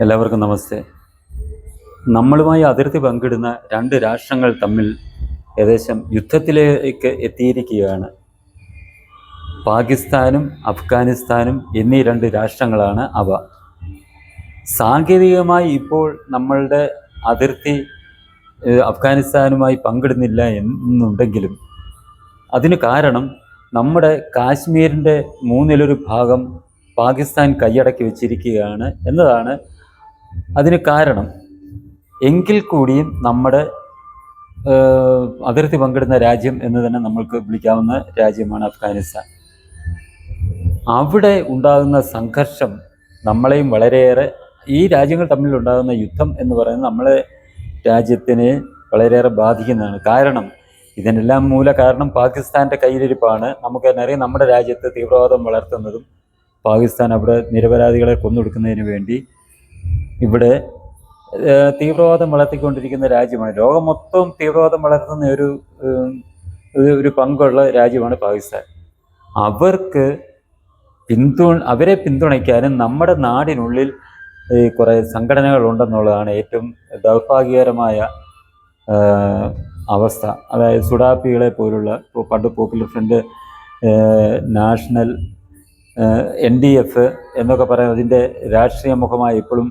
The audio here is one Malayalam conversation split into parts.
എല്ലാവർക്കും നമസ്തേ. നമ്മളുമായി അതിർത്തി പങ്കിടുന്ന രണ്ട് രാഷ്ട്രങ്ങൾ തമ്മിൽ ഏകദേശം യുദ്ധത്തിലേക്ക് എത്തിയിരിക്കുകയാണ്. പാകിസ്ഥാനും അഫ്ഗാനിസ്ഥാനും എന്നീ രണ്ട് രാഷ്ട്രങ്ങളാണ് അവ. സാങ്കേതികമായി ഇപ്പോൾ നമ്മളുടെ അതിർത്തി അഫ്ഗാനിസ്ഥാനുമായി പങ്കിടുന്നില്ല എന്നുണ്ടെങ്കിലും അതിന് കാരണം നമ്മുടെ കാശ്മീരിന്റെ മൂന്നിലൊരു ഭാഗം പാകിസ്ഥാൻ കൈയടക്കി വെച്ചിരിക്കുകയാണ് എന്നതാണ് അതിന് കാരണം എങ്കിൽ കൂടിയും നമ്മുടെ അതിർത്തി പങ്കിടുന്ന രാജ്യം എന്ന് തന്നെ നമ്മൾക്ക് വിളിക്കാവുന്ന രാജ്യമാണ് അഫ്ഗാനിസ്ഥാൻ. അവിടെ ഉണ്ടാകുന്ന സംഘർഷം നമ്മളെയും വളരെയേറെ ഈ രാജ്യങ്ങൾ തമ്മിലുണ്ടാകുന്ന യുദ്ധം എന്ന് പറയുന്നത് നമ്മളെ രാജ്യത്തിനെ വളരെയേറെ ബാധിക്കുന്നതാണ്. കാരണം ഇതിനെല്ലാം മൂല കാരണം പാകിസ്ഥാന്റെ കയ്യിലിരിപ്പാണ്. നമുക്ക് തന്നെ നമ്മുടെ രാജ്യത്ത് തീവ്രവാദം വളർത്തുന്നതും പാകിസ്ഥാൻ അവിടെ നിരപരാധികളെ കൊന്നൊടുക്കുന്നതിന് വേണ്ടി ഇവിടെ തീവ്രവാദം വളർത്തിക്കൊണ്ടിരിക്കുന്ന രാജ്യമാണ്. ലോകം മൊത്തം തീവ്രവാദം വളർത്തുന്ന ഒരു ഒരു- പങ്കുള്ള രാജ്യമാണ് പാകിസ്ഥാൻ. അവർക്ക് പിന്തു അവരെ പിന്തുണയ്ക്കാനും നമ്മുടെ നാടിനുള്ളിൽ കുറേ സംഘടനകളുണ്ടെന്നുള്ളതാണ് ഏറ്റവും ദൗർഭാഗ്യകരമായ അവസ്ഥ. അതായത് സുഡാപ്പികളെ പോലുള്ള പണ്ട് popular front national N D F എന്നൊക്കെ പറയുന്നത് അതിന്റെ രാഷ്ട്രീയ മുഖമായി ഇപ്പോഴും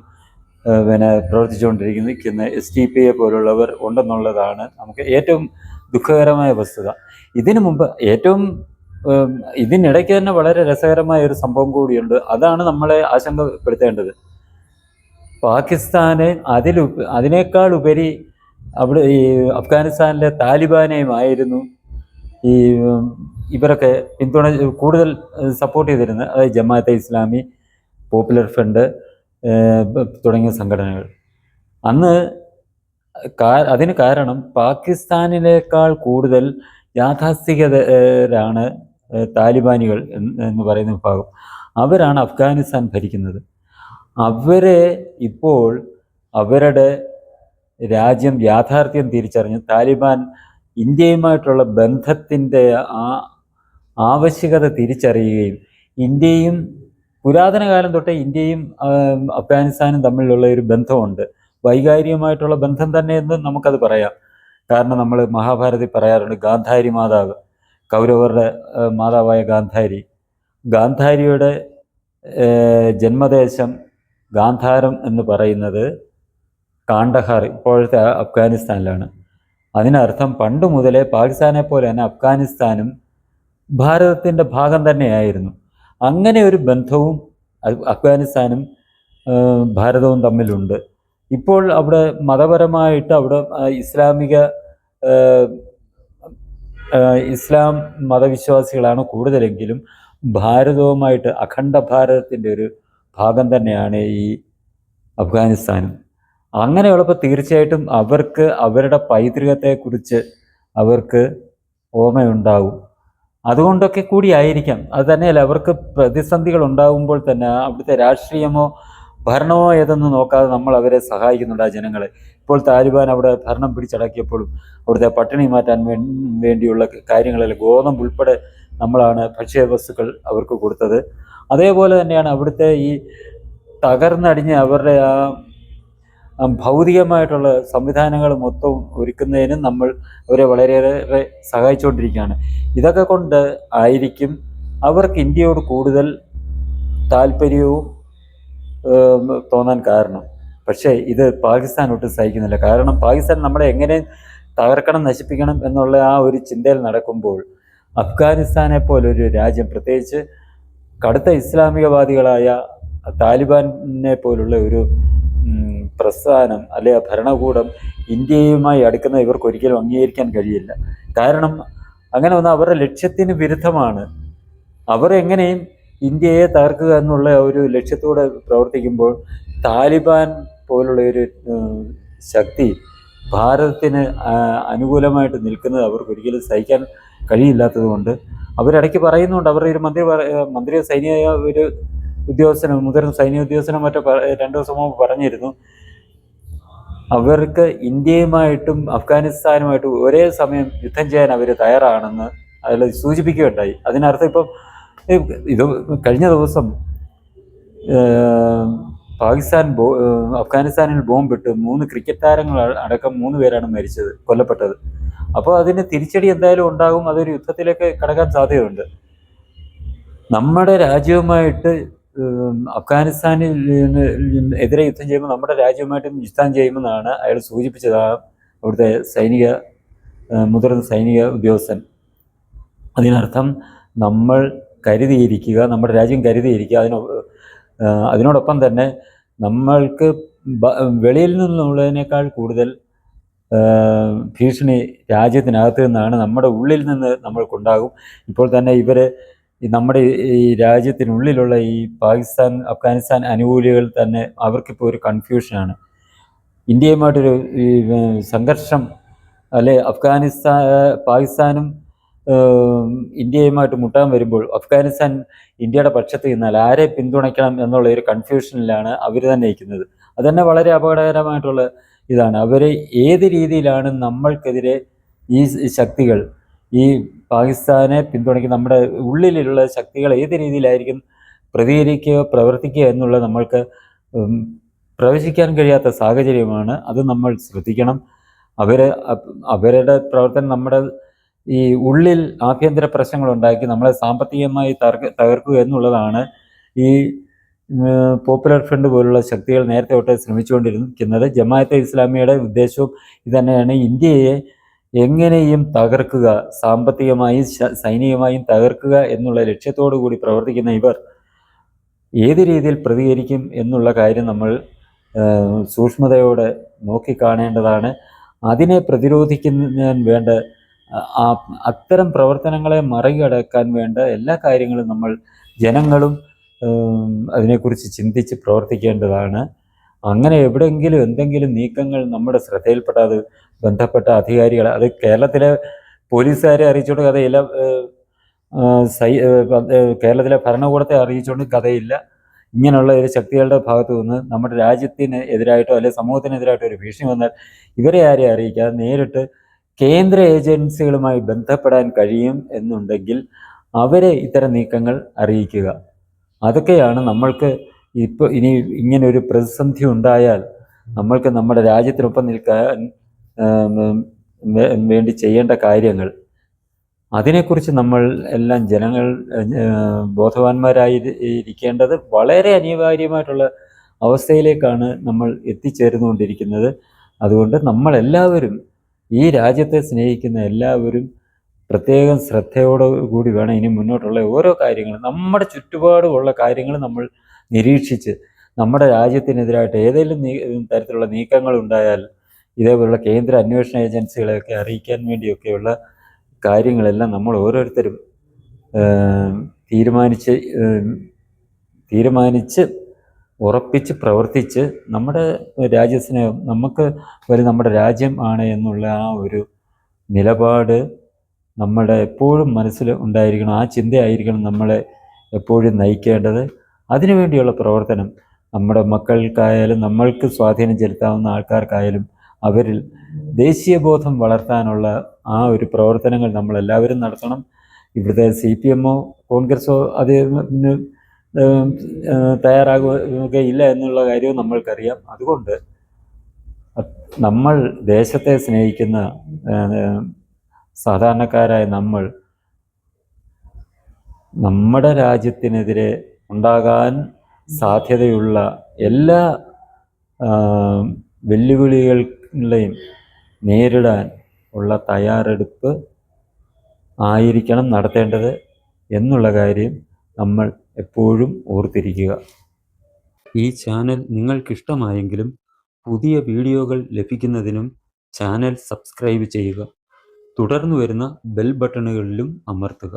പിന്നെ പ്രവർത്തിച്ചുകൊണ്ടിരിക്കുന്ന എസ് ഡി പി എ പോലുള്ളവർ ഉണ്ടെന്നുള്ളതാണ് നമുക്ക് ഏറ്റവും ദുഃഖകരമായ വസ്തുത. ഇതിനു മുമ്പ് ഏറ്റവും ഇതിനിടയ്ക്ക് തന്നെ വളരെ രസകരമായ ഒരു സംഭവം കൂടിയുണ്ട്. അതാണ് നമ്മളെ ആശങ്കപ്പെടുത്തേണ്ടത്. പാകിസ്ഥാനെ അതിലു അതിനേക്കാൾ ഉപരി അവിടെ ഈ അഫ്ഗാനിസ്ഥാനിലെ താലിബാനെയുമായിരുന്നു ഈ ഇവരൊക്കെ പിന്തുണ കൂടുതൽ സപ്പോർട്ട് ചെയ്തിരുന്നത് അതായത് ജമാഅത്തെ ഇസ്ലാമി പോപ്പുലർ ഫ്രണ്ട് തുടങ്ങിയ സംഘടനകൾ. അന്ന് അതിന് കാരണം പാകിസ്ഥാനിനേക്കാൾ കൂടുതൽ യാഥാസ്ഥികരാണ് താലിബാനികൾ എന്ന് പറയുന്ന വിഭാഗം. അവരാണ് അഫ്ഗാനിസ്ഥാൻ ഭരിക്കുന്നത്. അവരെ ഇപ്പോൾ അവരുടെ രാജ്യം യാഥാർത്ഥ്യം തിരിച്ചറിഞ്ഞ് താലിബാൻ ഇന്ത്യയുമായിട്ടുള്ള ബന്ധത്തിന്റെ ആ ആവശ്യകത തിരിച്ചറിയുകയും ഇന്ത്യയും പുരാതന കാലം തൊട്ടേ ഇന്ത്യയും അഫ്ഗാനിസ്ഥാനും തമ്മിലുള്ള ഒരു ബന്ധമുണ്ട്. വൈകാരികമായിട്ടുള്ള ബന്ധം തന്നെ എന്ന് നമുക്കത് പറയാം. കാരണം നമ്മൾ മഹാഭാരതി പറയാറുണ്ട് ഗാന്ധാരി മാതാവ് കൗരവരുടെ മാതാവായ ഗാന്ധാരി. ഗാന്ധാരിയുടെ ജന്മദേശം ഗാന്ധാരം എന്ന് പറയുന്നത് കാണ്ടഹാർ ഇപ്പോഴത്തെ അഫ്ഗാനിസ്ഥാനിലാണ്. അതിനർത്ഥം പണ്ട് മുതലേ പാകിസ്ഥാനെ പോലെ തന്നെ അഫ്ഗാനിസ്ഥാനും ഭാരതത്തിന്റെ ഭാഗം തന്നെയായിരുന്നു. അങ്ങനെ ഒരു ബന്ധവും അഫ്ഗാനിസ്ഥാനും ഭാരതവും തമ്മിലുണ്ട്. ഇപ്പോൾ അവിടെ മതപരമായിട്ട് അവിടെ ഇസ്ലാമിക ഇസ്ലാം മതവിശ്വാസികളാണ് കൂടുതലെങ്കിലും ഭാരതവുമായിട്ട് അഖണ്ഡ ഭാരതത്തിന്റെ ഒരു ഭാഗം തന്നെയാണ് ഈ അഫ്ഗാനിസ്ഥാനും. അങ്ങനെയുള്ളപ്പോൾ തീർച്ചയായിട്ടും അവർക്ക് അവരുടെ പൈതൃകത്തെക്കുറിച്ച് അവർക്ക് ഓർമ്മയുണ്ടാവും. അതുകൊണ്ടൊക്കെ കൂടി ആയിരിക്കാം. അത് തന്നെയല്ല അവർക്ക് പ്രതിസന്ധികൾ ഉണ്ടാകുമ്പോൾ തന്നെ അവിടുത്തെ രാഷ്ട്രീയമോ ഭരണമോ ഏതെന്ന് നോക്കാതെ നമ്മൾ അവരെ സഹായിക്കുന്നുണ്ട് ആ ജനങ്ങളെ. ഇപ്പോൾ താലിബാൻ അവിടെ ഭരണം പിടിച്ചടക്കിയപ്പോഴും അവിടുത്തെ പട്ടിണി മാറ്റാൻ വേണ്ടിയുള്ള കാര്യങ്ങളിൽ ഗോതമ്പ് ഉൾപ്പെടെ നമ്മളാണ് ഭക്ഷ്യവസ്തുക്കൾ അവർക്ക് കൊടുത്തത്. അതേപോലെ തന്നെയാണ് അവിടുത്തെ ഈ തകർന്നടിഞ്ഞ് അവരുടെ ആ ഭൗതികമായിട്ടുള്ള സംവിധാനങ്ങൾ മൊത്തം ഒരുക്കുന്നതിനും നമ്മൾ അവരെ വളരെയേറെ സഹായിച്ചുകൊണ്ടിരിക്കുകയാണ്. ഇതൊക്കെ കൊണ്ട് ആയിരിക്കും അവർക്ക് ഇന്ത്യയോട് കൂടുതൽ താല്പര്യവും തോന്നാൻ കാരണം. പക്ഷേ ഇത് പാകിസ്ഥാൻ ഒട്ടും സഹിക്കുന്നില്ല. കാരണം പാകിസ്ഥാൻ നമ്മളെ എങ്ങനെ തകർക്കണം നശിപ്പിക്കണം എന്നുള്ള ആ ഒരു ചിന്തയിൽ നടക്കുമ്പോൾ അഫ്ഗാനിസ്ഥാനെ പോലൊരു രാജ്യം പ്രത്യേകിച്ച് കടുത്ത ഇസ്ലാമികവാദികളായ താലിബാനെ പോലുള്ള ഒരു പ്രസ്ഥാനം അല്ലെ ഭരണകൂടം ഇന്ത്യയുമായി അടുക്കുന്ന ഇവർക്ക് ഒരിക്കലും അംഗീകരിക്കാൻ കഴിയില്ല. കാരണം അങ്ങനെ വന്ന അവരുടെ ലക്ഷ്യത്തിന് വിരുദ്ധമാണ്. അവർ എങ്ങനെയും ഇന്ത്യയെ തകർക്കുക എന്നുള്ള ഒരു ലക്ഷ്യത്തോടെ പ്രവർത്തിക്കുമ്പോൾ താലിബാൻ പോലുള്ള ഒരു ശക്തി ഭാരതത്തിന് അനുകൂലമായിട്ട് നിൽക്കുന്നത് അവർക്ക് ഒരിക്കലും സഹിക്കാൻ കഴിയില്ലാത്തത് കൊണ്ട് അവരിടയ്ക്ക് പറയുന്നുണ്ട്. അവരുടെ ഒരു മന്ത്രി മന്ത്രിയോ സൈനിക ഒരു ഉദ്യോഗസ്ഥനും മുതിർന്ന സൈനിക ഉദ്യോഗസ്ഥനും മറ്റോ രണ്ടു ദിവസം മുമ്പ് പറഞ്ഞിരുന്നു. അവർക്ക് ഇന്ത്യയുമായിട്ടും അഫ്ഗാനിസ്ഥാനുമായിട്ടും ഒരേ സമയം യുദ്ധം ചെയ്യാൻ അവർ തയ്യാറാണെന്ന് അതിൽ സൂചിപ്പിക്കുകയുണ്ടായി. അതിനർത്ഥം ഇപ്പം ഇത് കഴിഞ്ഞ ദിവസം പാകിസ്ഥാൻ ബോ അഫ്ഗാനിസ്ഥാനിൽ ബോംബിട്ട് മൂന്ന് ക്രിക്കറ്റ് താരങ്ങൾ അടക്കം മൂന്ന് പേരാണ് മരിച്ചത് കൊല്ലപ്പെട്ടത്. അപ്പോൾ അതിന് തിരിച്ചടി എന്തായാലും ഉണ്ടാകും അതൊരു യുദ്ധത്തിലേക്ക് കടക്കാൻ സാധ്യതയുണ്ട്. നമ്മുടെ രാജ്യവുമായിട്ട് അഫ്ഗാനിസ്ഥാനിൽ എതിരെ യുദ്ധം ചെയ്യുമ്പോൾ നമ്മുടെ രാജ്യവുമായിട്ട് യുദ്ധം ചെയ്യുമെന്നാണ് അയാൾ സൂചിപ്പിച്ചത് ആ അവിടുത്തെ സൈനിക മുതിർന്ന സൈനിക ഉദ്യോഗസ്ഥൻ. അതിനർത്ഥം നമ്മൾ കരുതിയിരിക്കുക നമ്മുടെ രാജ്യം കരുതിയിരിക്കുക അതിനൊ അതിനോടൊപ്പം തന്നെ നമ്മൾക്ക് വെളിയിൽ നിന്നുള്ളതിനേക്കാൾ കൂടുതൽ ഭീഷണി രാജ്യത്തിനകത്ത് നിന്നാണ് നമ്മുടെ ഉള്ളിൽ നിന്ന് നമ്മൾക്കുണ്ടാകും. ഇപ്പോൾ തന്നെ ഇവർ ഈ നമ്മുടെ ഈ രാജ്യത്തിനുള്ളിലുള്ള ഈ പാകിസ്ഥാൻ അഫ്ഗാനിസ്ഥാൻ അനുകൂലികൾ തന്നെ അവർക്കിപ്പോൾ ഒരു കൺഫ്യൂഷനാണ് ഇന്ത്യയുമായിട്ടൊരു ഈ സംഘർഷം അല്ലെ അഫ്ഗാനിസ്ഥാൻ പാകിസ്ഥാനും ഇന്ത്യയുമായിട്ട് മുട്ടാൻ വരുമ്പോൾ അഫ്ഗാനിസ്ഥാൻ ഇന്ത്യയുടെ പക്ഷത്ത് നിന്നാൽ ആരെ പിന്തുണയ്ക്കണം എന്നുള്ള ഒരു കൺഫ്യൂഷനിലാണ് അവർ തന്നെ ഇരിക്കുന്നത്. അത് തന്നെ വളരെ അപകടകരമായിട്ടുള്ള ഇതാണ്. അവർ ഏത് രീതിയിലാണ് നമ്മൾക്കെതിരെ ഈ ശക്തികൾ ഈ പാകിസ്ഥാനെ പിന്തുണയ്ക്കുന്ന നമ്മുടെ ഉള്ളിലുള്ള ശക്തികൾ ഏത് രീതിയിലായിരിക്കും പ്രതികരിക്കുക പ്രവർത്തിക്കുക എന്നുള്ളത് നമ്മൾക്ക് പ്രവേശിക്കാൻ കഴിയാത്ത സാഹചര്യമാണ്. അത് നമ്മൾ ശ്രദ്ധിക്കണം. അവരെ അവരുടെ പ്രവർത്തനം നമ്മുടെ ഈ ഉള്ളിൽ ആഭ്യന്തര പ്രശ്നങ്ങൾ ഉണ്ടാക്കി നമ്മളെ സാമ്പത്തികമായി തകർക്ക തകർക്കുക എന്നുള്ളതാണ് ഈ പോപ്പുലർ ഫ്രണ്ട് പോലുള്ള ശക്തികൾ നേരത്തെ തൊട്ട് ശ്രമിച്ചുകൊണ്ടിരിക്കുന്നത്. ജമാഅത്തെ ഇസ്ലാമിയുടെ ഉദ്ദേശവും ഇതുതന്നെയാണ്. ഇന്ത്യയെ എങ്ങനെയും തകർക്കുക സാമ്പത്തികമായും സൈനികമായും തകർക്കുക എന്നുള്ള ലക്ഷ്യത്തോടു കൂടി പ്രവർത്തിക്കുന്ന ഇവർ ഏത് രീതിയിൽ പ്രതികരിക്കും എന്നുള്ള കാര്യം നമ്മൾ സൂക്ഷ്മതയോടെ നോക്കിക്കാണേണ്ടതാണ്. അതിനെ പ്രതിരോധിക്കുന്നതിന് വേണ്ട അത്തരം പ്രവർത്തനങ്ങളെ മറികടക്കാൻ വേണ്ട എല്ലാ കാര്യങ്ങളും നമ്മൾ ജനങ്ങളും അതിനെക്കുറിച്ച് ചിന്തിച്ച് പ്രവർത്തിക്കേണ്ടതാണ്. അങ്ങനെ എവിടെയെങ്കിലും എന്തെങ്കിലും നീക്കങ്ങൾ നമ്മുടെ ശ്രദ്ധയിൽപ്പെട്ടാൽ ബന്ധപ്പെട്ട അധികാരികൾ അത് കേരളത്തിലെ പോലീസുകാരെ അറിയിച്ചുകൊണ്ട് കഥയില്ല സൈ കേരളത്തിലെ ഭരണകൂടത്തെ അറിയിച്ചുകൊണ്ട് കഥയില്ല. ഇങ്ങനെയുള്ള ഒരു ശക്തികളുടെ ഭാഗത്തു നിന്ന് നമ്മുടെ രാജ്യത്തിന് എതിരായിട്ടോ അല്ലെങ്കിൽ സമൂഹത്തിനെതിരായിട്ടോ ഒരു ഭീഷണി വന്നാൽ ഇവരെ ആരെയും അറിയിക്കാതെ നേരിട്ട് കേന്ദ്ര ഏജൻസികളുമായി ബന്ധപ്പെടാൻ കഴിയും എന്നുണ്ടെങ്കിൽ അവരെ ഇത്തരം നീക്കങ്ങൾ അറിയിക്കുക. അതൊക്കെയാണ് നമ്മൾക്ക് ഇപ്പോൾ ഇനി ഇങ്ങനെ ഒരു പ്രതിസന്ധി ഉണ്ടായാൽ നമ്മൾക്ക് നമ്മുടെ രാജ്യത്തിനൊപ്പം നിൽക്കാൻ വേണ്ടി ചെയ്യേണ്ട കാര്യങ്ങൾ. അതിനെക്കുറിച്ച് നമ്മൾ എല്ലാം ജനങ്ങൾ ബോധവാന്മാരായി ഇരിക്കേണ്ടത് വളരെ അനിവാര്യമായിട്ടുള്ള അവസ്ഥയിലേക്കാണ് നമ്മൾ എത്തിച്ചേർന്നുകൊണ്ടിരിക്കുന്നത്. അതുകൊണ്ട് നമ്മളെല്ലാവരും ഈ രാജ്യത്തെ സ്നേഹിക്കുന്ന എല്ലാവരും പ്രത്യേകം ശ്രദ്ധയോടു കൂടി വേണം ഇനി മുന്നോട്ടുള്ള ഓരോ കാര്യങ്ങളും. നമ്മുടെ ചുറ്റുപാടുമുള്ള കാര്യങ്ങൾ നമ്മൾ നിരീക്ഷിച്ച് നമ്മുടെ രാജ്യത്തിനെതിരായിട്ട് ഏതെങ്കിലും തരത്തിലുള്ള നീക്കങ്ങൾ ഉണ്ടായാൽ ഇതേപോലുള്ള കേന്ദ്ര അന്വേഷണ ഏജൻസികളെയൊക്കെ അറിയിക്കാൻ വേണ്ടിയൊക്കെയുള്ള കാര്യങ്ങളെല്ലാം നമ്മൾ ഓരോരുത്തരും തീരുമാനിച്ച് തീരുമാനിച്ച് ഉറപ്പിച്ച് പ്രവർത്തിച്ച് നമ്മുടെ രാജ്യസ്നേഹം നമുക്ക് ഒരു നമ്മുടെ രാജ്യം ആണ് എന്നുള്ള ആ ഒരു നിലപാട് നമ്മുടെ എപ്പോഴും മനസ്സിൽ ഉണ്ടായിരിക്കണം ആ ചിന്തയായിരിക്കണം നമ്മളെ എപ്പോഴും നയിക്കേണ്ടത്. അതിനുവേണ്ടിയുള്ള പ്രവർത്തനം നമ്മുടെ മക്കൾക്കായാലും നമ്മൾക്ക് സ്വാധീനം ചെലുത്താവുന്ന ആൾക്കാർക്കായാലും അവരിൽ ദേശീയബോധം വളർത്താനുള്ള ആ ഒരു പ്രവർത്തനങ്ങൾ നമ്മളെല്ലാവരും നടത്തണം. ഇവിടുത്തെ സി പി എമ്മോ കോൺഗ്രസ്സോ അതിന് തയ്യാറാകുകയില്ല എന്നുള്ള കാര്യവും നമ്മൾക്കറിയാം. അതുകൊണ്ട് നമ്മൾ ദേശത്തെ സ്നേഹിക്കുന്ന സാധാരണക്കാരായ നമ്മൾ നമ്മുടെ രാജ്യത്തിനെതിരെ ഉണ്ടാകാൻ സാധ്യതയുള്ള എല്ലാ വെല്ലുവിളികളെയും നേരിടാൻ ഉള്ള തയ്യാറെടുപ്പ് ആയിരിക്കണം നടത്തേണ്ടത് എന്നുള്ള കാര്യം നമ്മൾ എപ്പോഴും ഓർത്തിരിക്കുക. ഈ ചാനൽ നിങ്ങൾക്കിഷ്ടമായെങ്കിലും പുതിയ വീഡിയോകൾ ലഭിക്കുന്നതിനും ചാനൽ സബ്സ്ക്രൈബ് ചെയ്യുക. തുടർന്ന് വരുന്ന ബെൽ ബട്ടണുകളിലും അമർത്തുക.